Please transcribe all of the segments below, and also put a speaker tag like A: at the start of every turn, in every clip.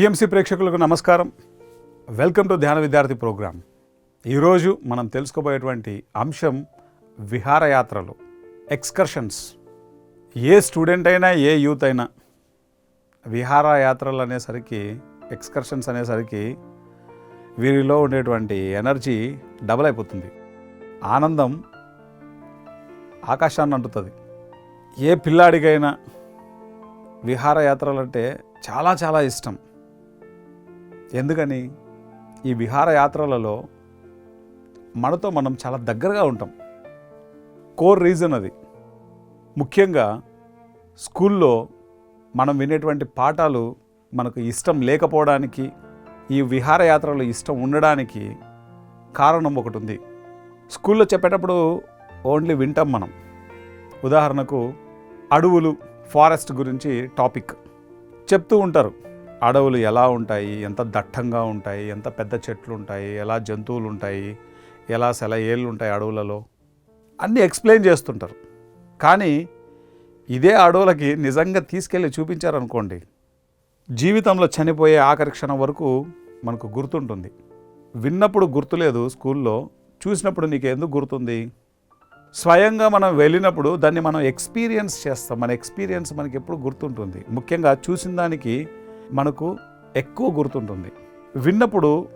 A: PMC ప్రేక్షకులకు నమస్కారం. Welcome to ధ్యాన విద్యార్థి ప్రోగ్రాం. ఈరోజు మనం తెలుసుకోబోయేటువంటి అంశం విహారయాత్రలు ఎక్స్కర్షన్స్. ఏ స్టూడెంట్ అయినా ఏ యూత్ అయినా విహారయాత్రలు అనేసరికి ఎక్స్కర్షన్స్ అనేసరికి వీరిలో ఉండేటువంటి ఎనర్జీ డబల్ అయిపోతుంది. ఆనందం ఆకాశాన్ని అంటుతుంది. ఏ పిల్లాడికైనా విహారయాత్రలు అంటే చాలా చాలా ఇష్టం. ఎందుకని? ఈ విహారయాత్రలలో మనతో మనం చాలా దగ్గరగా ఉంటాం. కోర్ రీజన్ అది. ముఖ్యంగా స్కూల్లో మనం వినేటువంటి పాఠాలు మనకు ఇష్టం లేకపోవడానికి ఈ విహారయాత్రలో ఇష్టం ఉండడానికి కారణం ఒకటి ఉంది. స్కూల్లో చెప్పేటప్పుడు ఓన్లీ వింటాం మనం. ఉదాహరణకు అడవులు ఫారెస్ట్ గురించి టాపిక్ చెప్తూ ఉంటారు. అడవులు ఎలా ఉంటాయి? ఎంత దట్టంగా ఉంటాయి? ఎంత పెద్ద చెట్లు ఉంటాయి? ఎలా జంతువులు ఉంటాయి? ఎలా సెల ఏళ్ళు ఉంటాయి అడవులలో? అన్నీ ఎక్స్ప్లెయిన్ చేస్తుంటారు. కానీ ఇదే అడవులకి నిజంగా తీసుకెళ్ళి చూపించారనుకోండి జీవితంలో చనిపోయే ఆఖరి క్షణం వరకు మనకు గుర్తుంటుంది. విన్నప్పుడు గుర్తులేదు స్కూల్లో చూసినప్పుడు నీకు ఎందుకు గుర్తుంది? స్వయంగా మనం వెళ్ళినప్పుడు దాన్ని మనం ఎక్స్పీరియన్స్ చేస్తాం. మన ఎక్స్పీరియన్స్ మనకి ఎప్పుడు గుర్తుంటుంది. ముఖ్యంగా చూసిన దానికి మనకు ఎక్కువ గుర్తుంటుంది. విన్నప్పుడు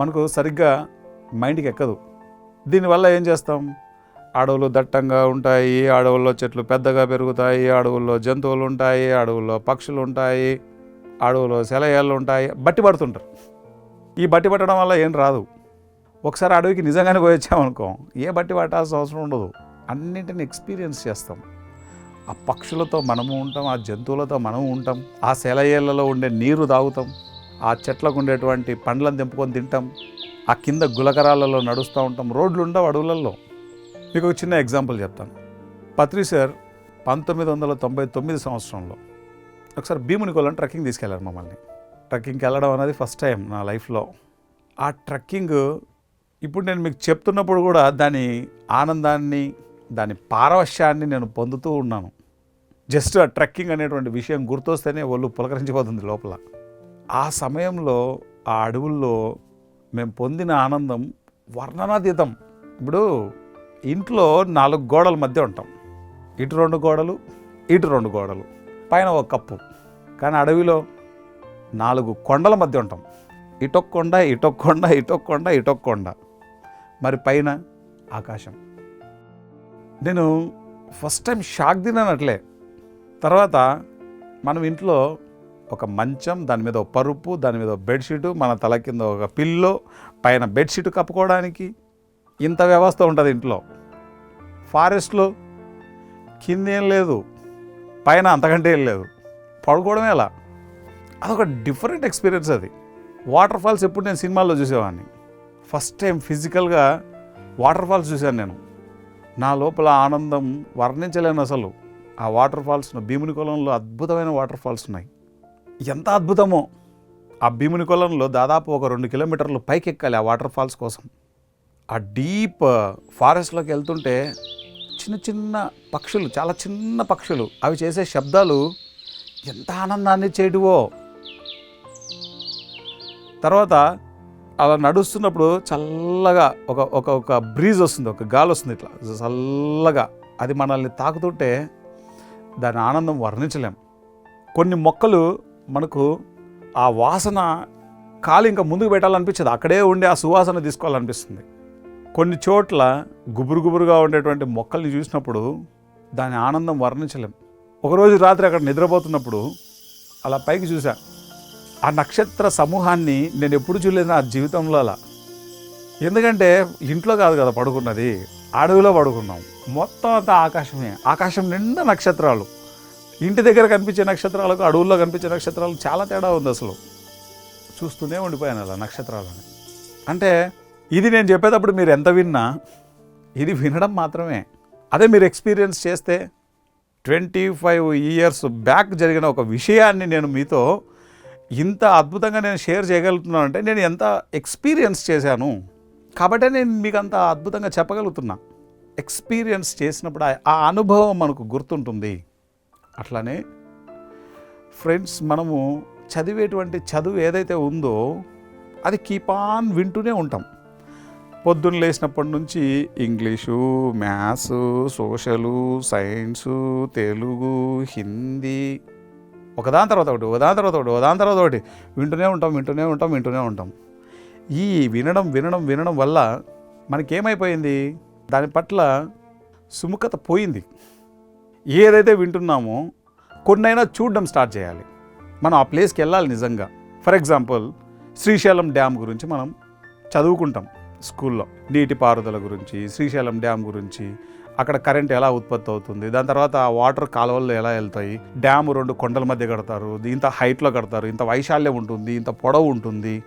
A: మనకు సరిగ్గా మైండ్కి ఎక్కదు. దీనివల్ల ఏం చేస్తాం? అడవులు దట్టంగా ఉంటాయి అడవుల్లో చెట్లు పెద్దగా పెరుగుతాయి అడవుల్లో జంతువులు ఉంటాయి అడవుల్లో పక్షులు ఉంటాయి అడవుల్లో సెలయేళ్ళు ఉంటాయి బట్టి పడుతుంటారు. ఈ బట్టి పట్టడం వల్ల ఏం రాదు. ఒకసారి అడవికి నిజంగానే పోయొచ్చామనుకో ఏ బట్టి పట్టాల్సిన అవసరం ఉండదు. అన్నింటిని ఎక్స్పీరియన్స్ చేస్తాం. ఆ పక్షులతో మనము ఉంటాం ఆ జంతువులతో మనము ఉంటాం ఆ సెలయేళ్ళలో ఉండే నీరు తాగుతాం ఆ చెట్లకు ఉండేటువంటి పండ్లను తెంపుకొని తింటాం ఆ కింద గులకరాలలో నడుస్తూ ఉంటాం రోడ్లు ఉండవు అడవులలో మీకు ఒక చిన్న ఎగ్జాంపుల్ చెప్తాను. పత్రి సార్ పంతొమ్మిది వందల తొంభై తొమ్మిది సంవత్సరంలో ఒకసారి భీముని కొలను ట్రెక్కింగ్ తీసుకెళ్ళారు మమ్మల్ని. ట్రెక్కింగ్కి వెళ్ళడం అనేది ఫస్ట్ టైం నా లైఫ్లో. ఆ ట్రెక్కింగ్ ఇప్పుడు నేను మీకు చెప్తున్నప్పుడు కూడా దాని ఆనందాన్ని దాని పారవశ్యాన్ని నేను పొందుతూ ఉన్నాను. జస్ట్ ఆ ట్రెక్కింగ్ అనేటువంటి విషయం గుర్తొస్తేనే ఒళ్ళు పులకరించిపోతుంది లోపల. ఆ సమయంలో ఆ అడవుల్లో మేము పొందిన ఆనందం వర్ణనాతీతం. ఇప్పుడు ఇంట్లో నాలుగు గోడల మధ్య ఉంటాం. ఇటు రెండు గోడలు ఇటు రెండు గోడలు పైన ఒక కప్పు. కానీ అడవిలో నాలుగు కొండల మధ్య ఉంటాం. ఇటొక్క కొండ ఇటొక్క కొండ ఇటొక్క కొండ ఇటొక్క కొండ. మరి పైన ఆకాశం. నేను ఫస్ట్ టైం షాక్ తిననట్లే. తర్వాత మనం ఇంట్లో ఒక మంచం దాని మీద ఒక పరుపు దాని మీద ఒక బెడ్షీటు మన తల కింద ఒక పిల్లో పైన బెడ్షీట్ కప్పుకోవడానికి ఇంత వ్యవస్థ ఉంటుంది ఇంట్లో. ఫారెస్ట్లో కిందేం లేదు పైన అంతకంటే ఏం లేదు. పడుకోవడమే అలా. అదొక డిఫరెంట్ ఎక్స్పీరియన్స్ అది. వాటర్ ఫాల్స్ ఎప్పుడు నేను సినిమాల్లో చూసేవాడిని. ఫస్ట్ టైం ఫిజికల్గా వాటర్ ఫాల్స్ చూశాను నేను. నా లోపల ఆనందం వర్ణించలేను అసలు. ఆ వాటర్ ఫాల్స్ భీముని కొలంలో అద్భుతమైన వాటర్ ఫాల్స్ ఉన్నాయి. ఎంత అద్భుతమో! ఆ భీముని కొలంలో దాదాపు ఒక రెండు కిలోమీటర్లు పైకి ఎక్కాలి ఆ వాటర్ ఫాల్స్ కోసం. ఆ డీప్ ఫారెస్ట్లోకి వెళ్తుంటే చిన్న చిన్న పక్షులు చాలా చిన్న పక్షులు అవి చేసే శబ్దాలు ఎంత ఆనందాన్ని చేయడువో తర్వాత అలా నడుస్తున్నప్పుడు చల్లగా ఒక ఒక ఒక బ్రీజ్ వస్తుంది ఒక గాలి వస్తుంది ఇట్లా చల్లగా. అది మనల్ని తాకుతుంటే దాని ఆనందం వర్ణించలేం. కొన్ని మొక్కలు మనకు ఆ వాసన కాలు ఇంకా ముందుకు పెట్టాలనిపించదు. అక్కడే ఉండి ఆ సువాసన తీసుకోవాలనిపిస్తుంది. కొన్ని చోట్ల గుబురు గుబురుగా ఉండేటువంటి మొక్కల్ని చూసినప్పుడు దాని ఆనందం వర్ణించలేం. ఒకరోజు రాత్రి అక్కడ నిద్రపోతున్నప్పుడు అలా పైకి చూసా ఆ నక్షత్ర సమూహాన్ని నేను ఎప్పుడు చూడలేదు నా జీవితంలో అలా. ఎందుకంటే ఇంట్లో కాదు కదా పడుకున్నది. అడవిలో పడుకున్నాం. మొత్తం అంతా ఆకాశమే. ఆకాశం నిండా నక్షత్రాలు. ఇంటి దగ్గర కనిపించే నక్షత్రాలకు అడవుల్లో కనిపించే నక్షత్రాలు చాలా తేడా ఉంది అసలు. చూస్తూనే ఉండిపోయాను అలా నక్షత్రాలని. అంటే ఇది నేను చెప్పేటప్పుడు మీరు ఎంత విన్నా ఇది వినడం మాత్రమే. అదే మీరు ఎక్స్పీరియన్స్ చేస్తే ట్వంటీ ఫైవ్ ఇయర్స్ బ్యాక్ జరిగిన ఒక విషయాన్ని నేను మీతో ఇంత అద్భుతంగా నేను షేర్ చేయగలుగుతున్నాను అంటే నేను ఎంత ఎక్స్పీరియన్స్ చేశాను. కాబట్టే నేను మీకు అంత అద్భుతంగా చెప్పగలుగుతున్నా. ఎక్స్పీరియన్స్ చేసినప్పుడు ఆ- అనుభవం మనకు గుర్తుంటుంది. అట్లానే ఫ్రెండ్స్ మనము చదివేటువంటి చదువు ఏదైతే ఉందో అది కీప్ ఆన్ వింటూనే ఉంటాం. పొద్దున్న లేచినప్పటి నుంచి English maths social science Telugu Hindi ఒకదాని తర్వాత ఒకటి ఒకదాని తర్వాత ఒకటి ఒకదాని తర్వాత ఒకటి వింటూనే ఉంటాం వింటూనే ఉంటాం వింటూనే ఉంటాం. ఈ వినడం వినడం వినడం వల్ల మనకేమైపోయింది? దాని పట్ల సుముఖత పోయింది. ఏదైతే వింటున్నామో కొన్నైనా చూడడం స్టార్ట్ చేయాలి. మనం ఆ ప్లేస్కి వెళ్ళాలి నిజంగా. ఫర్ ఎగ్జాంపుల్ శ్రీశైలం డ్యామ్ గురించి మనం చదువుకుంటాం స్కూల్లో. నీటిపారుదల గురించి శ్రీశైలం డ్యామ్ గురించి. అక్కడ కరెంట్ ఎలా ఉత్పత్తి అవుతుంది? దాని తర్వాత ఆ వాటర్ కాలువల్లో ఎలా వెళ్తాయి? డ్యామ్ రెండు కొండల మధ్య కడతారు. ఇంత హైట్లో కడతారు. ఇంత వైశాల్యం ఉంటుంది. ఇంత పొడవు ఉంటుంది.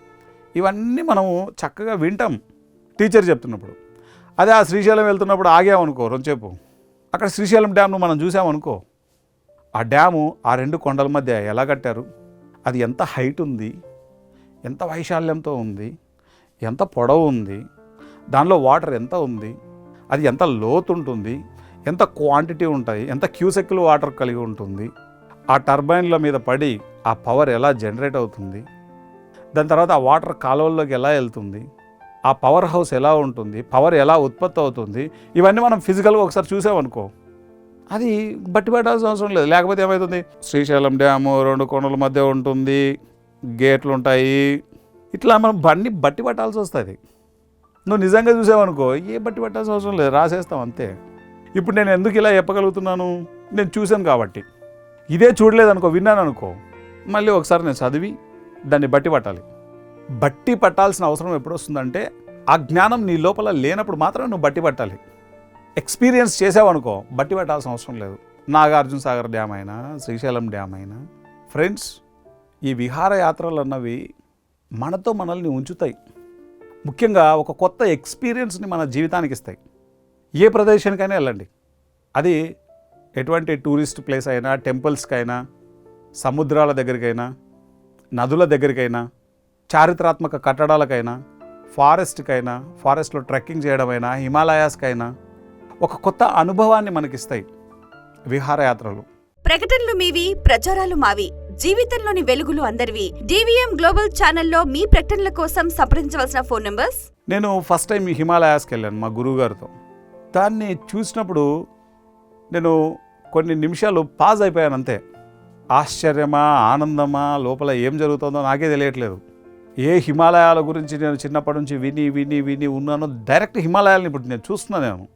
A: ఇవన్నీ మనము చక్కగా వింటాం. టీచర్ చెప్తున్నప్పుడు. అదే ఆ శ్రీశైలం వెళ్తున్నప్పుడు ఆగామనుకో రొంచేపు. అక్కడ శ్రీశైలం డ్యామ్ను మనం చూసామనుకో. ఆ డ్యాము ఆ రెండు కొండల మధ్య ఎలా కట్టారు? అది ఎంత హైట్ ఉంది? ఎంత వైశాల్యంతో ఉంది? ఎంత పొడవు ఉంది? దానిలో వాటర్ ఎంత ఉంది? అది ఎంత లోతు ఉంటుంది? ఎంత క్వాంటిటీ ఉంటాయి? ఎంత క్యూసెక్లు వాటర్ కలిగి ఉంటుంది? ఆ టర్బైన్ల మీద పడి ఆ పవర్ ఎలా జనరేట్ అవుతుంది? దాని తర్వాత ఆ వాటర్ కాలువల్లోకి ఎలా వెళ్తుంది? ఆ పవర్ హౌస్ ఎలా ఉంటుంది? పవర్ ఎలా ఉత్పత్తి అవుతుంది? ఇవన్నీ మనం ఫిజికల్గా ఒకసారి చూసామనుకో. అది బట్టి పెట్టాల్సిన అవసరం లేదు. లేకపోతే ఏమవుతుంది శ్రీశైలం డ్యాము రెండు కొండల మధ్య ఉంటుంది. గేట్లు ఉంటాయి. ఇట్లా మనం బండి బట్టి పట్టాల్సి వస్తుంది. నువ్వు నిజంగా చూసావనుకో ఏ బట్టి పట్టాల్సిన అవసరం లేదు. రాసేస్తాం అంతే. ఇప్పుడు నేను ఎందుకు ఇలా చెప్పగలుగుతున్నాను? నేను చూశాను కాబట్టి. ఇదే చూడలేదనుకో విన్నాను అనుకో మళ్ళీ ఒకసారి నేను చదివి దాన్ని బట్టి పట్టాలి. బట్టి పట్టాల్సిన అవసరం ఎప్పుడు వస్తుందంటే ఆ జ్ఞానం నీ లోపల లేనప్పుడు మాత్రమే నువ్వు బట్టి పట్టాలి. ఎక్స్పీరియన్స్ చేసావనుకో బట్టి పట్టాల్సిన అవసరం లేదు. నాగార్జున సాగర్ డ్యామ్ అయినా శ్రీశైలం డ్యామ్ అయినా ఫ్రెండ్స్ ఈ విహారయాత్రలు అన్నవి మనతో మనల్ని ఉంచుతాయి. ముఖ్యంగా ఒక కొత్త ఎక్స్పీరియన్స్ని మన జీవితానికి ఇస్తాయి. ఏ ప్రదేశానికైనా వెళ్ళండి. అది ఎటువంటి టూరిస్ట్ ప్లేస్ అయినా టెంపుల్స్కైనా సముద్రాల దగ్గరికైనా నదుల దగ్గరికైనా చారిత్రాత్మక కట్టడాలకైనా ఫారెస్ట్కైనా ఫారెస్ట్లో ట్రెక్కింగ్ చేయడమైనా హిమాలయాస్కైనా ఒక కొత్త అనుభవాన్ని మనకిస్తాయి విహారయాత్రలు.
B: ప్రకటనలు మీవి ప్రచారాలు మావి. జీవితంలోని వెలుగులు అందరివి. డివిఎం గ్లోబల్ ఛానల్లో మీ ప్రకటనల కోసం సంప్రదించవలసిన ఫోన్ నంబర్స్?
A: నేను ఫస్ట్ టైం హిమాలయాస్కి వెళ్ళాను మా గురువుగారితో. దాన్ని చూసినప్పుడు నేను కొన్ని నిమిషాలు పాజ్ అయిపోయాను అంతే. ఆశ్చర్యమా ఆనందమా లోపల ఏం జరుగుతుందో నాకే తెలియట్లేదు. ఏ హిమాలయాల గురించి నేను చిన్నప్పటి నుంచి విని విని విని ఉన్నానో డైరెక్ట్ హిమాలయాలను ఇప్పుడు నేను చూస్తున్నాను నేను.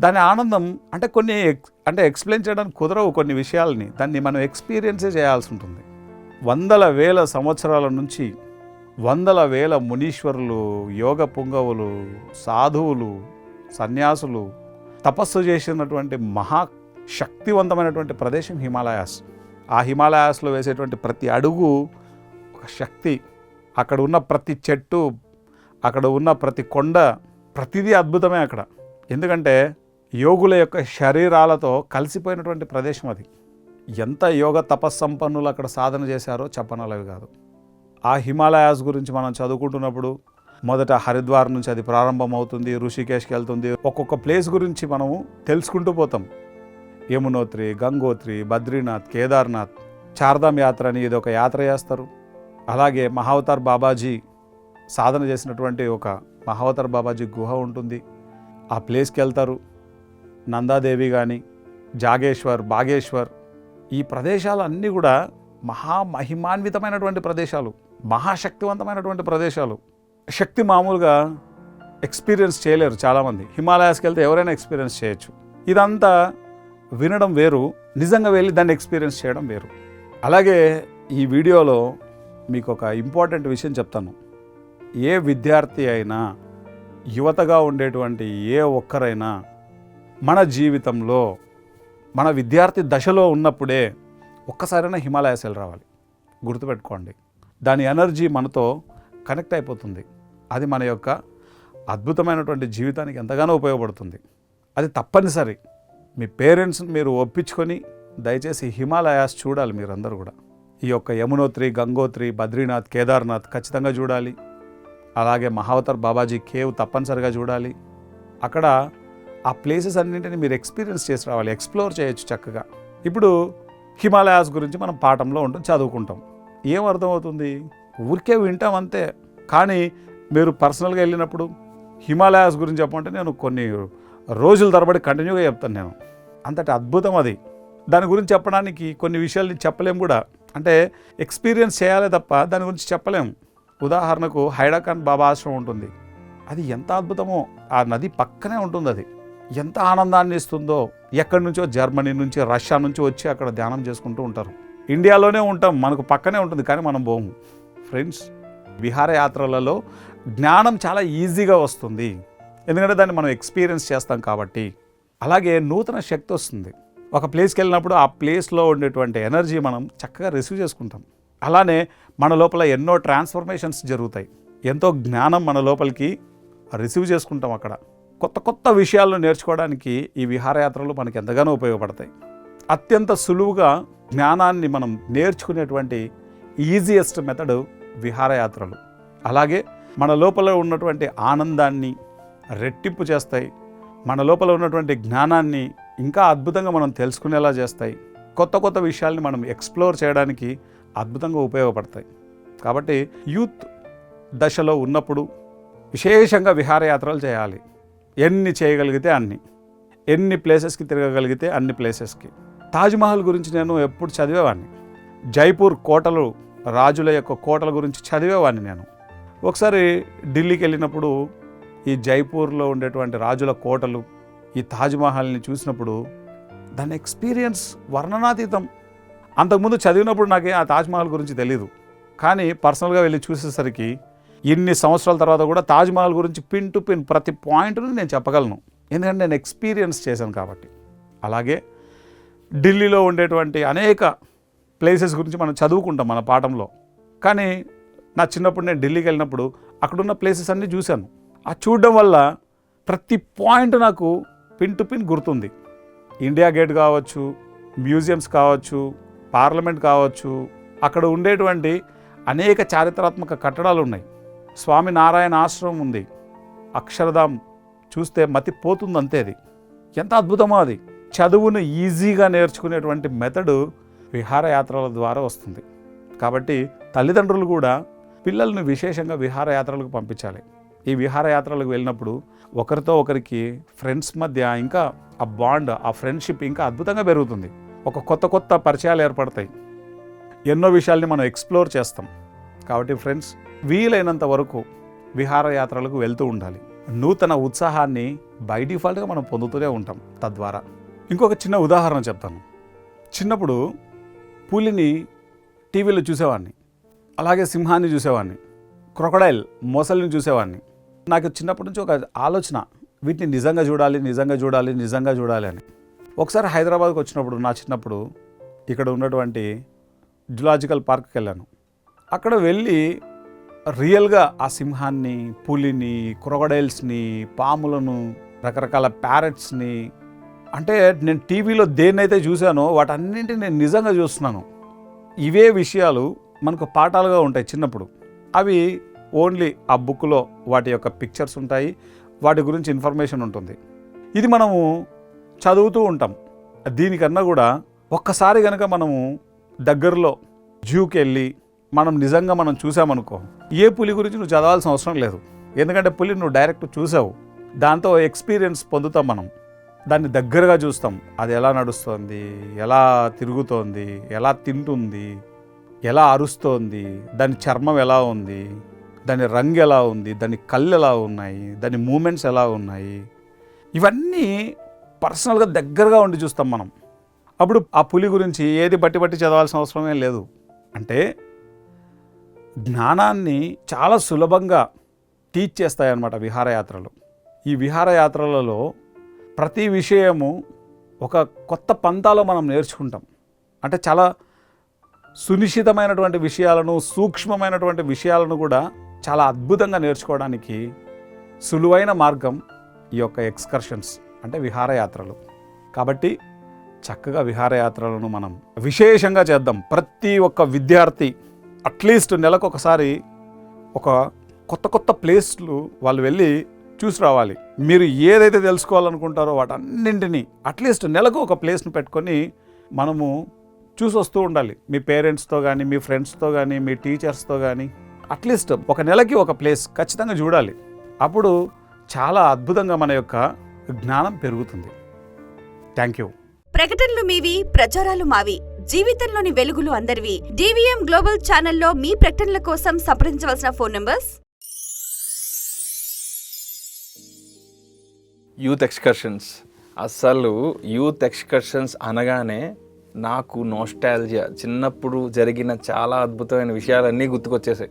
A: దాని ఆనందం అంటే కొన్ని అంటే ఎక్స్ప్లెయిన్ చేయడానికి కుదరవు కొన్ని విషయాలని. దాన్ని మనం ఎక్స్పీరియన్సే చేయాల్సి ఉంటుంది. వందల వేల సంవత్సరాల నుంచి వందల వేల మునీశ్వరులు యోగ పుంగవులు సాధువులు సన్యాసులు తపస్సు చేసినటువంటి మహా శక్తివంతమైనటువంటి ప్రదేశం హిమాలయాస్. ఆ హిమాలయాస్లో వేసేటువంటి ప్రతి అడుగు ఒక శక్తి. అక్కడ ఉన్న ప్రతి చెట్టు అక్కడ ఉన్న ప్రతి కొండ ప్రతిదీ అద్భుతమే అక్కడ. ఎందుకంటే యోగుల యొక్క శరీరాలతో కలిసిపోయినటువంటి ప్రదేశం అది. ఎంత యోగ తపస్సంపన్నులు అక్కడ సాధన చేశారో చెప్పనలవి కాదు. ఆ హిమాలయాస్ గురించి మనం చదువుకుంటున్నప్పుడు మొదట హరిద్వార్ నుంచి అది ప్రారంభమవుతుంది ఋషికేష్కి వెళ్తుంది. ఒక్కొక్క ప్లేస్ గురించి మనము తెలుసుకుంటూ పోతాం. యమునోత్రి గంగోత్రి బద్రీనాథ్ కేదార్నాథ్ చార్ధామ్ యాత్ర అని ఇది ఒక యాత్ర చేస్తారు. అలాగే మహావతార్ బాబాజీ సాధన చేసినటువంటి ఒక మహావతార్ బాబాజీ గుహ ఉంటుంది. ఆ ప్లేస్కి వెళ్తారు. నందాదేవి కానీ జాగేశ్వర్ బాగేశ్వర్ ఈ ప్రదేశాలన్నీ కూడా మహామహిమాన్వితమైనటువంటి ప్రదేశాలు మహాశక్తివంతమైనటువంటి ప్రదేశాలు. శక్తి మామూలుగా ఎక్స్పీరియన్స్ చేయలేరు చాలామంది. హిమాలయాస్కి వెళ్తే ఎవరైనా ఎక్స్పీరియన్స్ చేయొచ్చు. ఇదంతా వినడం వేరు నిజంగా వెళ్ళి దాన్ని ఎక్స్పీరియన్స్ చేయడం వేరు. అలాగే ఈ వీడియోలో మీకు ఒక ఇంపార్టెంట్ విషయం చెప్తాను. ఏ విద్యార్థి అయినా యువతగా ఉండేటువంటి ఏ ఒక్కరైనా మన జీవితంలో మన విద్యార్థి దశలో ఉన్నప్పుడే ఒక్కసారైనా హిమాలయాస్ వెళ్ళి రావాలి. గుర్తుపెట్టుకోండి. దాని ఎనర్జీ మనతో కనెక్ట్ అయిపోతుంది. అది మన యొక్క అద్భుతమైనటువంటి జీవితానికి ఎంతగానో ఉపయోగపడుతుంది. అది తప్పనిసరి. మీ పేరెంట్స్ని మీరు ఒప్పించుకొని దయచేసి హిమాలయాస్ చూడాలి మీరందరూ కూడా. ఈ యొక్క యమునోత్రి గంగోత్రి బద్రీనాథ్ కేదార్నాథ్ ఖచ్చితంగా చూడాలి. అలాగే మహావతర్ బాబాజీ కేవ్ తప్పనిసరిగా చూడాలి. అక్కడ ఆ ప్లేసెస్ అన్నింటినీ మీరు ఎక్స్పీరియన్స్ చేసి రావాలి ఎక్స్ప్లోర్ చేయొచ్చు చక్కగా. ఇప్పుడు హిమాలయాస్ గురించి మనం పాఠంలో ఉంటాం చదువుకుంటాం. ఏం అర్థమవుతుంది? ఊరికే వింటాం అంతే. కానీ మీరు పర్సనల్గా వెళ్ళినప్పుడు హిమాలయాస్ గురించి చెప్పమంటే నేను కొన్ని రోజుల తరబడి కంటిన్యూగా చెప్తాను నేను. అంతటి అద్భుతం అది. దాని గురించి చెప్పడానికి కొన్ని విషయాలు చెప్పలేము కూడా. అంటే ఎక్స్పీరియన్స్ చేయాలి తప్ప దాని గురించి చెప్పలేం. ఉదాహరణకు హైడాఖాన్ బాబా ఆశ్రమం ఉంటుంది. అది ఎంత అద్భుతమో ఆ నది పక్కనే ఉంటుంది అది. ఎంత ఆనందాన్ని ఇస్తుందో ఎక్కడి నుంచో జర్మనీ నుంచి రష్యా నుంచి వచ్చి అక్కడ ధ్యానం చేసుకుంటూ ఉంటారు. ఇండియాలోనే ఉంటాం మనకు పక్కనే ఉంటుంది కానీ మనం పోము. ఫ్రెండ్స్ విహారయాత్రలలో జ్ఞానం చాలా ఈజీగా వస్తుంది. ఎందుకంటే దాన్ని మనం ఎక్స్పీరియన్స్ చేస్తాం కాబట్టి. అలాగే నూతన శక్తి వస్తుంది. ఒక ప్లేస్కి వెళ్ళినప్పుడు ఆ ప్లేస్లో ఉండేటువంటి ఎనర్జీ మనం చక్కగా రిసీవ్ చేసుకుంటాం. అలానే మన లోపల ఎన్నో ట్రాన్స్ఫర్మేషన్స్ జరుగుతాయి. ఎంతో జ్ఞానం మన లోపలికి రిసీవ్ చేసుకుంటాం అక్కడ. కొత్త కొత్త విషయాలను నేర్చుకోవడానికి ఈ విహారయాత్రలు మనకి ఎంతగానో ఉపయోగపడతాయి. అత్యంత సులువుగా జ్ఞానాన్ని మనం నేర్చుకునేటువంటి ఈజియెస్ట్ మెథడ్ విహారయాత్రలు. అలాగే మన లోపల ఉన్నటువంటి ఆనందాన్ని రెట్టింపు చేస్తాయి. మన లోపల ఉన్నటువంటి జ్ఞానాన్ని ఇంకా అద్భుతంగా మనం తెలుసుకునేలా చేస్తాయి. కొత్త కొత్త విషయాల్ని మనం ఎక్స్ప్లోర్ చేయడానికి అద్భుతంగా ఉపయోగపడతాయి. కాబట్టి యూత్ దశలో ఉన్నప్పుడు విశేషంగా విహారయాత్రలు చేయాలి. ఎన్ని చేయగలిగితే అన్ని. ఎన్ని ప్లేసెస్కి తిరగగలిగితే అన్ని ప్లేసెస్కి. తాజ్మహల్ గురించి నేను ఎప్పుడు చదివేవాడిని జైపూర్ కోటలు రాజుల యొక్క కోటల గురించి చదివేవాడిని నేను. ఒకసారి ఢిల్లీకి వెళ్ళినప్పుడు ఈ జైపూర్లో ఉండేటువంటి రాజుల కోటలు ఈ తాజ్మహల్ని చూసినప్పుడు దాని ఎక్స్పీరియన్స్ వర్ణనాతీతం. అంతకుముందు చదివినప్పుడు నాకు ఆ తాజ్మహల్ గురించి తెలియదు కానీ పర్సనల్గా వెళ్ళి చూసేసరికి ఇన్ని సంవత్సరాల తర్వాత కూడా తాజ్మహల్ గురించి పిన్ టు పిన్ ప్రతి పాయింట్ను నేను చెప్పగలను. ఎందుకంటే నేను ఎక్స్పీరియన్స్ చేశాను కాబట్టి. అలాగే ఢిల్లీలో ఉండేటువంటి అనేక ప్లేసెస్ గురించి మనం చదువుకుంటాం మన పాఠంలో. కానీ నా చిన్నప్పుడు నేను ఢిల్లీకి వెళ్ళినప్పుడు అక్కడున్న ప్లేసెస్ అన్నీ చూశాను. ఆ చూడడం వల్ల ప్రతి పాయింట్ నాకు పిన్ టు పిన్ గుర్తుంది. ఇండియా గేట్ కావచ్చు మ్యూజియంస్ కావచ్చు పార్లమెంట్ కావచ్చు అక్కడ ఉండేటువంటి అనేక చారిత్రాత్మక కట్టడాలు ఉన్నాయి. స్వామి నారాయణ ఆశ్రమం ఉంది. అక్షరధాం చూస్తే మతి పోతుంది అంతే అది. ఎంత అద్భుతమో అది. చదువును ఈజీగా నేర్చుకునేటువంటి మెథడు విహారయాత్రల ద్వారా వస్తుంది. కాబట్టి తల్లిదండ్రులు కూడా పిల్లల్ని విశేషంగా విహారయాత్రలకు పంపించాలి. ఈ విహారయాత్రలకు వెళ్ళినప్పుడు ఒకరితో ఒకరికి ఫ్రెండ్స్ మధ్య ఇంకా ఆ బాండ్ ఆ ఫ్రెండ్షిప్ ఇంకా అద్భుతంగా పెరుగుతుంది. ఒక కొత్త కొత్త పరిచయాలు ఏర్పడతాయి. ఎన్నో విషయాల్ని మనం ఎక్స్ప్లోర్ చేస్తాం. కాబట్టి ఫ్రెండ్స్ వీలైనంత వరకు విహారయాత్రలకు వెళ్తూ ఉండాలి. నూతన ఉత్సాహాన్ని బై డిఫాల్ట్గా మనం పొందుతూనే ఉంటాం తద్వారా. ఇంకొక చిన్న ఉదాహరణ చెప్తాను. చిన్నప్పుడు పులిని టీవీలో చూసేవాడిని. అలాగే సింహాన్ని చూసేవాడిని. క్రొకడైల్ మొసలిని చూసేవాడిని. నాకు చిన్నప్పటి నుంచి ఒక ఆలోచన వీటిని నిజంగా చూడాలి నిజంగా చూడాలి నిజంగా చూడాలి అని. ఒకసారి హైదరాబాద్కి వచ్చినప్పుడు నా చిన్నప్పుడు ఇక్కడ ఉన్నటువంటి జులాజికల్ పార్క్కి వెళ్ళాను. అక్కడ వెళ్ళి రియల్గా ఆ సింహాన్ని పులిని క్రొకడైల్స్ని పాములను రకరకాల ప్యారెట్స్ని అంటే నేను టీవీలో దేన్నైతే చూశానో వాటన్నింటిని నేను నిజంగా చూస్తున్నాను. ఇవే విషయాలు మనకు పాఠాలుగా ఉంటాయి చిన్నప్పుడు. అవి ఓన్లీ ఆ బుక్లో వాటి యొక్క పిక్చర్స్ ఉంటాయి వాటి గురించి ఇన్ఫర్మేషన్ ఉంటుంది. ఇది మనము చదువుతూ ఉంటాం. దీనికన్నా కూడా ఒక్కసారి కనుక మనము దగ్గరలో జూకి వెళ్ళి మనం నిజంగా మనం చూసామనుకో ఏ పులి గురించి నువ్వు చదవాల్సిన అవసరం లేదు. ఎందుకంటే పులి నువ్వు డైరెక్ట్ చూసావు. దాంతో ఎక్స్పీరియన్స్ పొందుతాం మనం. దాన్ని దగ్గరగా చూస్తాం. అది ఎలా నడుస్తోంది ఎలా తిరుగుతోంది ఎలా తింటుంది ఎలా అరుస్తోంది దాని చర్మం ఎలా ఉంది దాని రంగు ఎలా ఉంది దాని కళ్ళు ఎలా ఉన్నాయి దాని మూమెంట్స్ ఎలా ఉన్నాయి ఇవన్నీ పర్సనల్గా దగ్గరగా ఉండి చూస్తాం మనం. అప్పుడు ఆ పులి గురించి ఏది బట్టి బట్టి చదవాల్సిన అవసరమే లేదు. అంటే జ్ఞానాన్ని చాలా సులభంగా టీచ్ చేస్తాయన్నమాట విహారయాత్రలు. ఈ విహారయాత్రలలో ప్రతి విషయము ఒక కొత్త పంతాలో మనం నేర్చుకుంటాం. అంటే చాలా సునిశ్చితమైనటువంటి విషయాలను సూక్ష్మమైనటువంటి విషయాలను కూడా చాలా అద్భుతంగా నేర్చుకోవడానికి సులువైన మార్గం ఈ యొక్క ఎక్స్కర్షన్స్ అంటే విహారయాత్రలు. కాబట్టి చక్కగా విహారయాత్రలను మనం విశేషంగా చేద్దాం. ప్రతి ఒక్క విద్యార్థి అట్లీస్ట్ నెలకు ఒకసారి ఒక కొత్త కొత్త ప్లేస్లు వాళ్ళు వెళ్ళి చూసి రావాలి. మీరు ఏదైతే తెలుసుకోవాలనుకుంటారో వాటన్నింటినీ అట్లీస్ట్ నెలకు ఒక ప్లేస్ను పెట్టుకొని మనము చూసి వస్తూ ఉండాలి. మీ పేరెంట్స్తో కానీ మీ ఫ్రెండ్స్తో కానీ మీ టీచర్స్తో కానీ అట్లీస్ట్ ఒక నెలకి ఒక ప్లేస్ ఖచ్చితంగా చూడాలి. అప్పుడు చాలా అద్భుతంగా మన యొక్క జ్ఞానం పెరుగుతుంది. Thank you.
B: ప్రకటనలు మీవి ప్రచారాలు మావి జీవితంలోని వెలుగులు అందరివి. డివిఎం గ్లోబల్ ఛానల్లో మీ ప్రకటనల కోసం సంప్రదించవలసిన ఫోన్ నంబర్స్?
C: Youth excursions. అసలు యూత్ ఎక్స్కర్షన్స్ అనగానే నాకు నోస్టాలజియా చిన్నప్పుడు జరిగిన చాలా అద్భుతమైన విషయాలన్నీ గుర్తుకొచ్చేసాయి.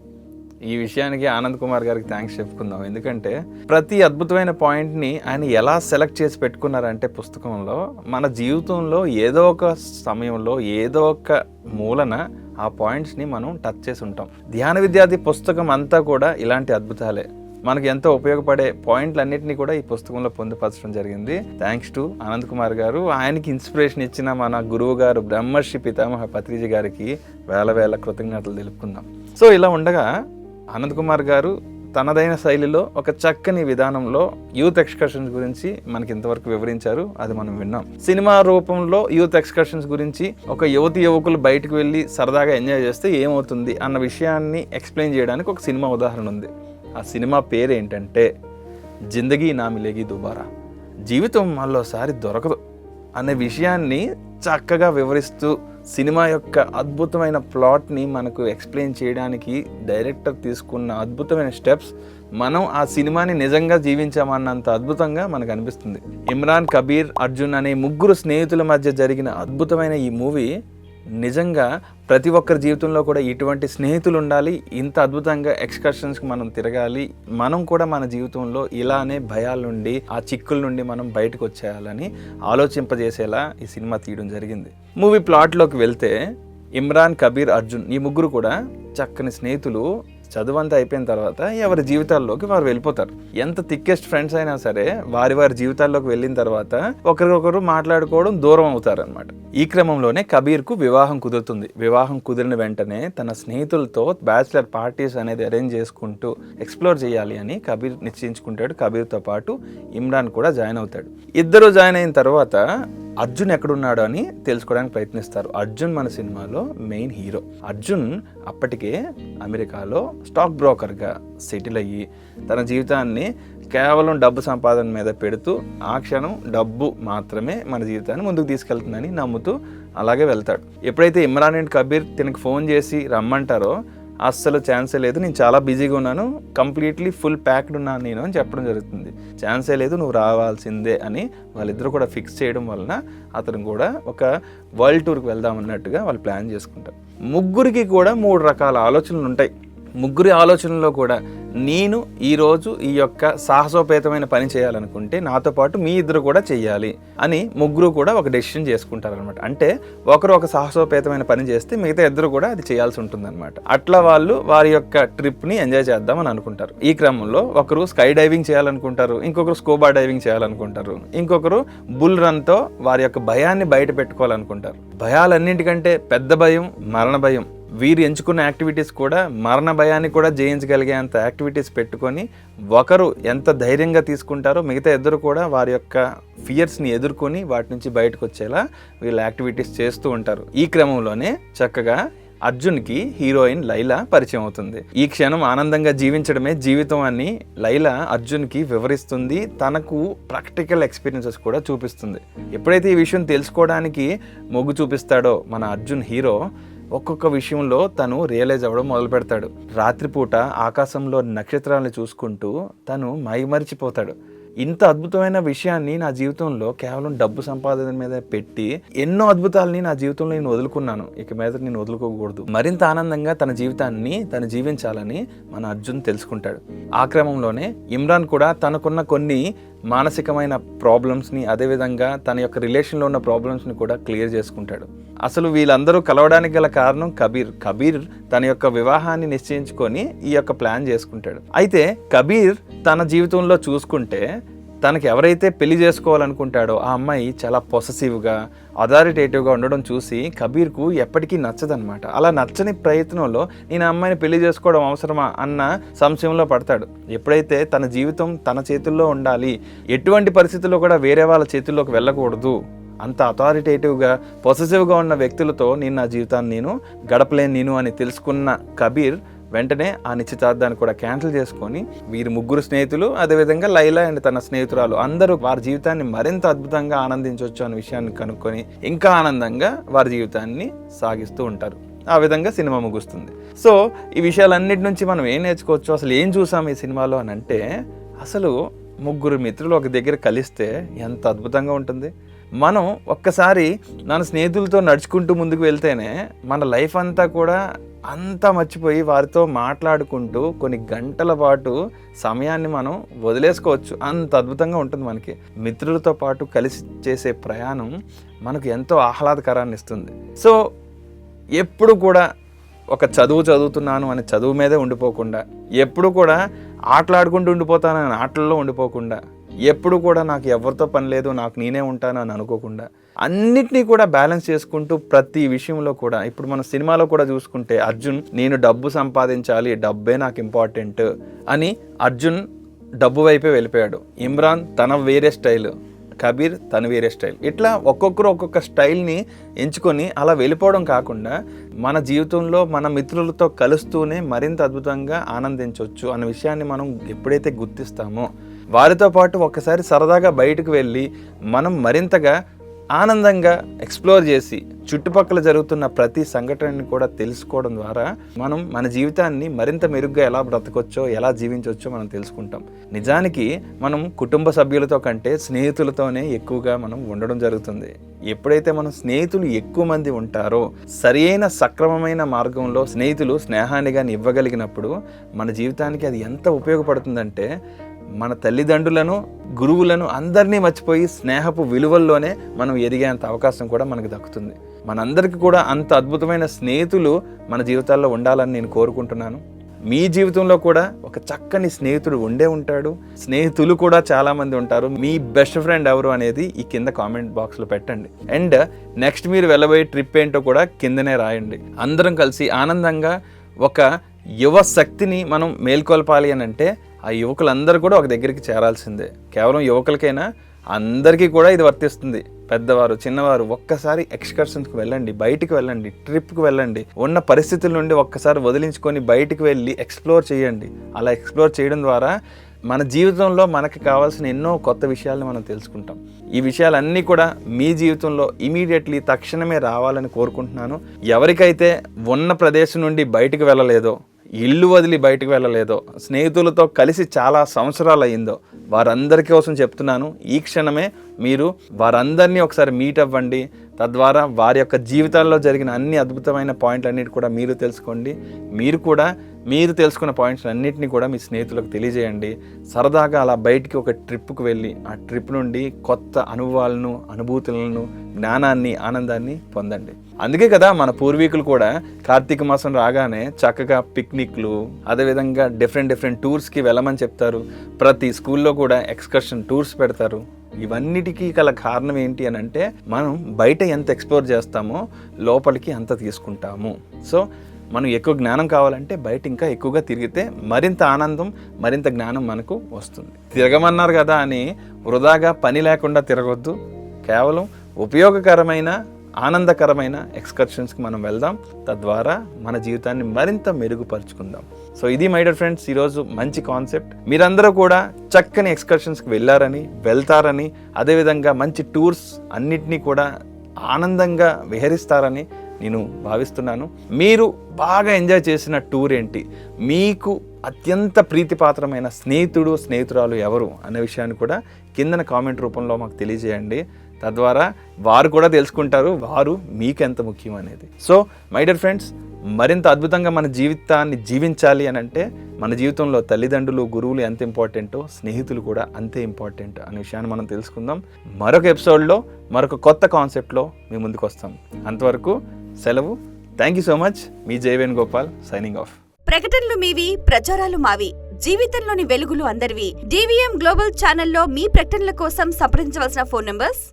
C: ఈ విషయానికి ఆనంద్ కుమార్ గారికి థ్యాంక్స్ చెప్పుకుందాం. ఎందుకంటే ప్రతి అద్భుతమైన పాయింట్ని ఆయన ఎలా సెలెక్ట్ చేసి పెట్టుకున్నారంటే పుస్తకంలో మన జీవితంలో ఏదో ఒక సమయంలో ఏదో ఒక మూలన ఆ పాయింట్స్ని మనం టచ్ చేసి ఉంటాం. ధ్యాన విద్యార్థి పుస్తకం అంతా కూడా ఇలాంటి అద్భుతాలే. మనకు ఎంతో ఉపయోగపడే పాయింట్లన్నింటినీ కూడా ఈ పుస్తకంలో పొందుపరచడం జరిగింది. థ్యాంక్స్ టు ఆనంద్ కుమార్ గారు. ఆయనకి ఇన్స్పిరేషన్ ఇచ్చిన మన గురువు గారు బ్రహ్మర్షి పితామహ పత్రిజీ గారికి వేల వేల కృతజ్ఞతలు తెలుపుకుందాం. సో ఇలా ఉండగా అనంత్ కుమార్ గారు తనదైన శైలిలో ఒక చక్కని విధానంలో యూత్ ఎక్స్కర్షన్స్ గురించి మనకి ఇంతవరకు వివరించారు. అది మనం విన్నాం. సినిమా రూపంలో యూత్ ఎక్స్కర్షన్స్ గురించి ఒక యువతి యువకులు బయటకు వెళ్ళి సరదాగా ఎంజాయ్ చేస్తే ఏమవుతుంది అన్న విషయాన్ని ఎక్స్ప్లెయిన్ చేయడానికి ఒక సినిమా ఉదాహరణ ఉంది. ఆ సినిమా పేరు ఏంటంటే జిందగీ నా మిలేగి దుబారా. జీవితం మళ్ళోసారి దొరకదు అనే విషయాన్ని చక్కగా వివరిస్తూ సినిమా యొక్క అద్భుతమైన ప్లాట్ని మనకు ఎక్స్ప్లెయిన్ చేయడానికి డైరెక్టర్ తీసుకున్న అద్భుతమైన స్టెప్స్ మనం ఆ సినిమాని నిజంగా జీవించామన్నంత అద్భుతంగా మనకు అనిపిస్తుంది. ఇమ్రాన్ కబీర్ అర్జున్ అనే ముగ్గురు స్నేహితుల మధ్య జరిగిన అద్భుతమైన ఈ మూవీ నిజంగా ప్రతి ఒక్కరి జీవితంలో కూడా ఇటువంటి స్నేహితులు ఉండాలి. ఇంత అద్భుతంగా ఎక్స్కర్షన్స్కి మనం తిరగాలి. మనం కూడా మన జీవితంలో ఇలానే భయాల నుండి ఆ చిక్కుల నుండి మనం బయటకు వచ్చేయాలని ఆలోచింపజేసేలా ఈ సినిమా తీయడం జరిగింది. మూవీ ప్లాట్లోకి వెళ్తే ఇమ్రాన్ కబీర్ అర్జున్ ఈ ముగ్గురు కూడా చక్కని స్నేహితులు చదువంతా అయిపోయిన తర్వాత ఎవరి జీవితాల్లోకి వారు వెళ్ళిపోతారు. ఎంత థిక్కెస్ట్ ఫ్రెండ్స్ అయినా సరే వారి వారి జీవితాల్లోకి వెళ్ళిన తర్వాత ఒకరికొకరు మాట్లాడుకోవడం దూరం అవుతారు అనమాట ఈ క్రమంలోనే కబీర్కు వివాహం కుదురుతుంది. వివాహం కుదిరిన వెంటనే తన స్నేహితులతో బ్యాచిలర్ పార్టీస్ అనేది అరేంజ్ చేసుకుంటూ ఎక్స్ప్లోర్ చేయాలి అని కబీర్ నిశ్చయించుకుంటాడు. కబీర్తో పాటు ఇమ్రాన్ కూడా జాయిన్ అవుతాడు. ఇద్దరు జాయిన్ అయిన తర్వాత అర్జున్ ఎక్కడున్నాడు అని తెలుసుకోవడానికి ప్రయత్నిస్తారు. అర్జున్ మన సినిమాలో మెయిన్ హీరో అర్జున్ అప్పటికే అమెరికాలో స్టాక్ బ్రోకర్గా సెటిల్ అయ్యి తన జీవితాన్ని కేవలం డబ్బు సంపాదన మీద పెడుతూ ఆ క్షణం డబ్బు మాత్రమే మన జీవితాన్ని ముందుకు తీసుకెళ్తుందని నమ్ముతూ అలాగే వెళ్తాడు. ఎప్పుడైతే ఇమ్రాన్ అండ్ కబీర్ తనకి ఫోన్ చేసి రమ్మంటారో అస్సలు ఛాన్సే లేదు. నేను చాలా బిజీగా ఉన్నాను. కంప్లీట్లీ ఫుల్ ప్యాక్డ్ ఉన్నాను నేను అని చెప్పడం జరుగుతుంది. ఛాన్సే లేదు నువ్వు రావాల్సిందే అని వాళ్ళిద్దరూ కూడా ఫిక్స్ చేయడం వలన అతను కూడా ఒక వరల్డ్ టూర్కి వెళ్దాం అన్నట్టుగా వాళ్ళు ప్లాన్ చేసుకుంటారు. ముగ్గురికి కూడా మూడు రకాల ఆలోచనలు ఉంటాయి. ముగ్గురి ఆలోచనలో కూడా నేను ఈరోజు ఈ యొక్క సాహసోపేతమైన పని చేయాలనుకుంటే నాతో పాటు మీ ఇద్దరు కూడా చేయాలి అని ముగ్గురు కూడా ఒక డెసిషన్ చేసుకుంటారనమాట అంటే ఒకరు ఒక సాహసోపేతమైన పని చేస్తే మిగతా ఇద్దరు కూడా అది చేయాల్సి ఉంటుంది అనమాట అట్లా వాళ్ళు వారి యొక్క ట్రిప్ని ఎంజాయ్ చేద్దామని అనుకుంటారు. ఈ క్రమంలో ఒకరు స్కై డైవింగ్ చేయాలనుకుంటారు ఇంకొకరు స్కూబా డైవింగ్ చేయాలనుకుంటారు ఇంకొకరు బుల్ రన్తో వారి యొక్క భయాన్ని బయట పెట్టుకోవాలనుకుంటారు. భయాలన్నింటికంటే పెద్ద భయం మరణ భయం. వీరు ఎంచుకున్న యాక్టివిటీస్ కూడా మరణ భయాన్ని కూడా జయించగలిగేంత యాక్టివిటీస్ పెట్టుకొని ఒకరు ఎంత ధైర్యంగా తీసుకుంటారో మిగతా ఇద్దరు కూడా వారి యొక్క ఫియర్స్ని ఎదుర్కొని వాటి నుంచి బయటకు వచ్చేలా వీళ్ళు యాక్టివిటీస్ చేస్తూ ఉంటారు. ఈ క్రమంలోనే చక్కగా అర్జున్కి హీరోయిన్ లైలా పరిచయం అవుతుంది. ఈ క్షణం ఆనందంగా జీవించడమే జీవితం అని లైలా అర్జున్కి వివరిస్తుంది. తనకు ప్రాక్టికల్ ఎక్స్పీరియన్సెస్ కూడా చూపిస్తుంది. ఎప్పుడైతే ఈ విషయం తెలుసుకోవడానికి మొగ్గు చూపిస్తాడో మన అర్జున్ హీరో ఒక్కొక్క విషయంలో తను రియలైజ్ అవ్వడం మొదలు పెడతాడు రాత్రిపూట ఆకాశంలో నక్షత్రాలను చూసుకుంటూ తను మైమరిచిపోతాడు. ఇంత అద్భుతమైన విషయాన్ని నా జీవితంలో కేవలం డబ్బు సంపాదన మీద పెట్టి ఎన్నో అద్భుతాలని నా జీవితంలో నేను వదులుకున్నాను. ఇక మీద నేను వదులుకోకూడదు. మరింత ఆనందంగా తన జీవితాన్ని తను జీవించాలని మన అర్జున్ తెలుసుకుంటాడు. ఆ క్రమంలోనే ఇమ్రాన్ కూడా తనకున్న కొన్ని మానసికమైన ప్రాబ్లమ్స్ని అదేవిధంగా తన యొక్క రిలేషన్లో ఉన్న ప్రాబ్లమ్స్ని కూడా క్లియర్ చేసుకుంటాడు. అసలు వీళ్ళందరూ కలవడానికి గల కారణం కబీర్. కబీర్ తన యొక్క వివాహాన్ని నిశ్చయించుకొని ఈ యొక్క ప్లాన్ చేసుకుంటాడు. అయితే కబీర్ తన జీవితంలో చూసుకుంటే తనకి ఎవరైతే పెళ్ళి చేసుకోవాలనుకుంటాడో ఆ అమ్మాయి చాలా పొససివ్గా అథారిటేటివ్గా ఉండడం చూసి కబీర్కు ఎప్పటికీ నచ్చదనమాట అలా నచ్చని ప్రయత్నంలో నేను ఆ అమ్మాయిని పెళ్ళి చేసుకోవడం అవసరమా అన్న సంశయంలో పడతాడు. ఎప్పుడైతే తన జీవితం తన చేతుల్లో ఉండాలి ఎటువంటి పరిస్థితుల్లో కూడా వేరే వాళ్ళ చేతుల్లోకి వెళ్ళకూడదు. అంత అథారిటేటివ్గా పొసెసివ్గా ఉన్న వ్యక్తులతో నేను నా జీవితాన్ని నేను గడపలేను నేను అని తెలుసుకున్న కబీర్ వెంటనే ఆ నిశ్చితార్థాన్ని కూడా క్యాన్సిల్ చేసుకొని వీరి ముగ్గురు స్నేహితులు అదేవిధంగా లైలా అండ్ తన స్నేహితురాలు అందరూ వారి జీవితాన్ని మరింత అద్భుతంగా ఆనందించవచ్చు అనే విషయాన్ని కనుక్కొని ఇంకా ఆనందంగా వారి జీవితాన్ని సాగిస్తూ ఉంటారు. ఆ విధంగా సినిమా ముగుస్తుంది. సో ఈ విషయాలన్నిటి నుంచి మనం ఏం నేర్చుకోవచ్చు? అసలు ఏం చూసాం ఈ సినిమాలో అని అంటే అసలు ముగ్గురు మిత్రులు ఒక దగ్గర కలిస్తే ఎంత అద్భుతంగా ఉంటుంది. మనం ఒక్కసారి మన స్నేహితులతో నడుచుకుంటూ ముందుకు వెళ్తేనే మన లైఫ్ అంతా కూడా అంతా మర్చిపోయి వారితో మాట్లాడుకుంటూ కొన్ని గంటల పాటు సమయాన్ని మనం వదిలేసుకోవచ్చు. అంత అద్భుతంగా ఉంటుంది మనకి. మిత్రులతో పాటు కలిసి చేసే ప్రయాణం మనకు ఎంతో ఆహ్లాదకరాన్ని ఇస్తుంది. సో ఎప్పుడు కూడా ఒక చదువు చదువుతున్నాను అని చదువు మీదే ఉండిపోకుండా ఎప్పుడు కూడా ఆటలాడుకుంటూ ఉండిపోతానని ఆటల్లో ఉండిపోకుండా ఎప్పుడు కూడా నాకు ఎవరితో పని లేదు నాకు నేనే ఉంటాను అని అనుకోకుండా అన్నిటినీ కూడా బ్యాలెన్స్ చేసుకుంటూ ప్రతి విషయంలో కూడా ఇప్పుడు మన సినిమాలో కూడా చూసుకుంటే అర్జున్ నేను డబ్బు సంపాదించాలి డబ్బే నాకు ఇంపార్టెంట్ అని అర్జున్ డబ్బు వైపే వెళ్ళిపోయాడు. ఇమ్రాన్ తన వేరే స్టైల్ కబీర్ తన వేరే స్టైల్. ఇట్లా ఒక్కొక్కరు ఒక్కొక్క స్టైల్ని ఎంచుకొని అలా వెళ్ళిపోవడం కాకుండా మన జీవితంలో మన మిత్రులతో కలుస్తూనే మరింత అద్భుతంగా ఆనందించవచ్చు అనే విషయాన్ని మనం ఎప్పుడైతే గుర్తిస్తామో వారితో పాటు ఒక్కసారి సరదాగా బయటకు వెళ్ళి మనం మరింతగా ఆనందంగా ఎక్స్ప్లోర్ చేసి చుట్టుపక్కల జరుగుతున్న ప్రతి సంఘటనని కూడా తెలుసుకోవడం ద్వారా మనం మన జీవితాన్ని మరింత మెరుగ్గా ఎలా బ్రతకొచ్చో ఎలా జీవించవచ్చో మనం తెలుసుకుంటాం. నిజానికి మనం కుటుంబ సభ్యులతో కంటే స్నేహితులతోనే ఎక్కువగా మనం ఉండడం జరుగుతుంది. ఎప్పుడైతే మనం స్నేహితులు ఎక్కువ మంది ఉంటారో సరైన సక్రమమైన మార్గంలో స్నేహితులు స్నేహాన్ని కానీ ఇవ్వగలిగినప్పుడు మన జీవితానికి అది ఎంత ఉపయోగపడుతుందంటే మన తల్లిదండ్రులను గురువులను అందరినీ మర్చిపోయి స్నేహపు విలువల్లోనే మనం ఎదిగేంత అవకాశం కూడా మనకు దక్కుతుంది. మనందరికీ కూడా అంత అద్భుతమైన స్నేహితులు మన జీవితాల్లో ఉండాలని నేను కోరుకుంటున్నాను. మీ జీవితంలో కూడా ఒక చక్కని స్నేహితుడు ఉండే ఉంటాడు. స్నేహితులు కూడా చాలామంది ఉంటారు. మీ బెస్ట్ ఫ్రెండ్ ఎవరు అనేది ఈ కింద కామెంట్ బాక్స్లో పెట్టండి. అండ్ నెక్స్ట్ మీరు వెళ్ళబోయే ట్రిప్ ఏంటో కూడా కిందనే రాయండి. అందరం కలిసి ఆనందంగా ఒక యువ శక్తిని మనం మేల్కొల్పాలి అని అంటే ఆ యువకులందరూ కూడా ఒక దగ్గరికి చేరాల్సిందే. కేవలం యువకులకైనా అందరికీ కూడా ఇది వర్తిస్తుంది. పెద్దవారు చిన్నవారు ఒక్కసారి ఎక్స్కర్షన్స్కి వెళ్ళండి బయటికి వెళ్ళండి ట్రిప్కి వెళ్ళండి ఉన్న పరిస్థితుల నుండి ఒక్కసారి వదిలించుకొని బయటికి వెళ్ళి ఎక్స్ప్లోర్ చేయండి. అలా ఎక్స్ప్లోర్ చేయడం ద్వారా మన జీవితంలో మనకి కావాల్సిన ఎన్నో కొత్త విషయాలను మనం తెలుసుకుంటాం. ఈ విషయాలన్నీ కూడా మీ జీవితంలో ఇమీడియట్లీ తక్షణమే రావాలని కోరుకుంటున్నాను. ఎవరికైతే ఉన్న ప్రదేశం నుండి బయటకు వెళ్ళలేదో ఇల్లు వదిలి బయటకు వెళ్ళలేదో స్నేహితులతో కలిసి చాలా సంవత్సరాలు అయిందో వారందరి కోసం చెప్తున్నాను ఈ క్షణమే మీరు వారందరినీ ఒకసారి మీట్ అవ్వండి. తద్వారా వారి యొక్క జీవితాల్లో జరిగిన అన్ని అద్భుతమైన పాయింట్లు అన్నిటి కూడా మీరు తెలుసుకోండి. మీరు కూడా మీరు తెలుసుకున్న పాయింట్స్ అన్నింటినీ కూడా మీ స్నేహితులకు తెలియజేయండి. సరదాగా అలా బయటికి ఒక ట్రిప్కి వెళ్ళి ఆ ట్రిప్ నుండి కొత్త అనుభవాలను అనుభూతులను జ్ఞానాన్ని ఆనందాన్ని పొందండి. అందుకే కదా మన పూర్వీకులు కూడా కార్తీక మాసం రాగానే చక్కగా పిక్నిక్లు అదేవిధంగా డిఫరెంట్ డిఫరెంట్ టూర్స్కి వెళ్ళమని చెప్తారు. ప్రతి స్కూల్లో కూడా ఎక్స్కర్షన్ టూర్స్ పెడతారు. ఇవన్నిటికీ గల కారణం ఏంటి అని అంటే మనం బయట ఎంత ఎక్స్ప్లోర్ చేస్తామో లోపలికి అంత తీసుకుంటాము. సో మనం ఎక్కువ జ్ఞానం కావాలంటే బయట ఇంకా ఎక్కువగా తిరిగితే మరింత ఆనందం మరింత జ్ఞానం మనకు వస్తుంది. తిరగమన్నారు కదా అని వృధాగా పని లేకుండా తిరగొద్దు. కేవలం ఉపయోగకరమైన ఆనందకరమైన ఎక్స్కర్షన్స్కి మనం వెళ్దాం. తద్వారా మన జీవితాన్ని మరింత మెరుగుపరుచుకుందాం. సో ఇది మై డియర్ ఫ్రెండ్స్ ఈరోజు మంచి కాన్సెప్ట్. మీరందరూ కూడా చక్కని ఎక్స్కర్షన్స్కి వెళ్ళారని వెళ్తారని అదేవిధంగా మంచి టూర్స్ అన్నిటినీ కూడా ఆనందంగా విహరిస్తారని నేను భావిస్తున్నాను. మీరు బాగా ఎంజాయ్ చేసిన టూర్ ఏంటి? మీకు అత్యంత ప్రీతిపాత్రమైన స్నేహితుడు స్నేహితురాలు ఎవరు అనే విషయాన్ని కూడా కిందన కామెంట్ రూపంలో మాకు తెలియజేయండి. తద్వారా వారు కూడా తెలుసుకుంటారు వారు మీకు ఎంత ముఖ్యం అనేది. సో మై డియర్ ఫ్రెండ్స్ మరింత అద్భుతంగా మన జీవితాన్ని జీవించాలి అని అంటే మన జీవితంలో తల్లిదండ్రులు గురువులు ఎంత ఇంపార్టెంటో స్నేహితులు కూడా అంతే ఇంపార్టెంట్ అనే విషయాన్ని మనం తెలుసుకుందాం. మరొక ఎపిసోడ్లో మరొక కొత్త కాన్సెప్ట్లో మీ ముందుకు వస్తాం అంతవరకు సెలవు. థ్యాంక్ యూ సో మచ్ మీ జయవేణ్ గోపాల్ సైనింగ్ ఆఫ్
B: ప్రకటనలు మీవి ప్రచారాలు మావి. జీవితంలోని వెలుగులు అందరివి. డివిఎం గ్లోబల్ ఛానల్లో మీ ప్రకటనల కోసం సంప్రదించవలసిన ఫోన్ నంబర్స్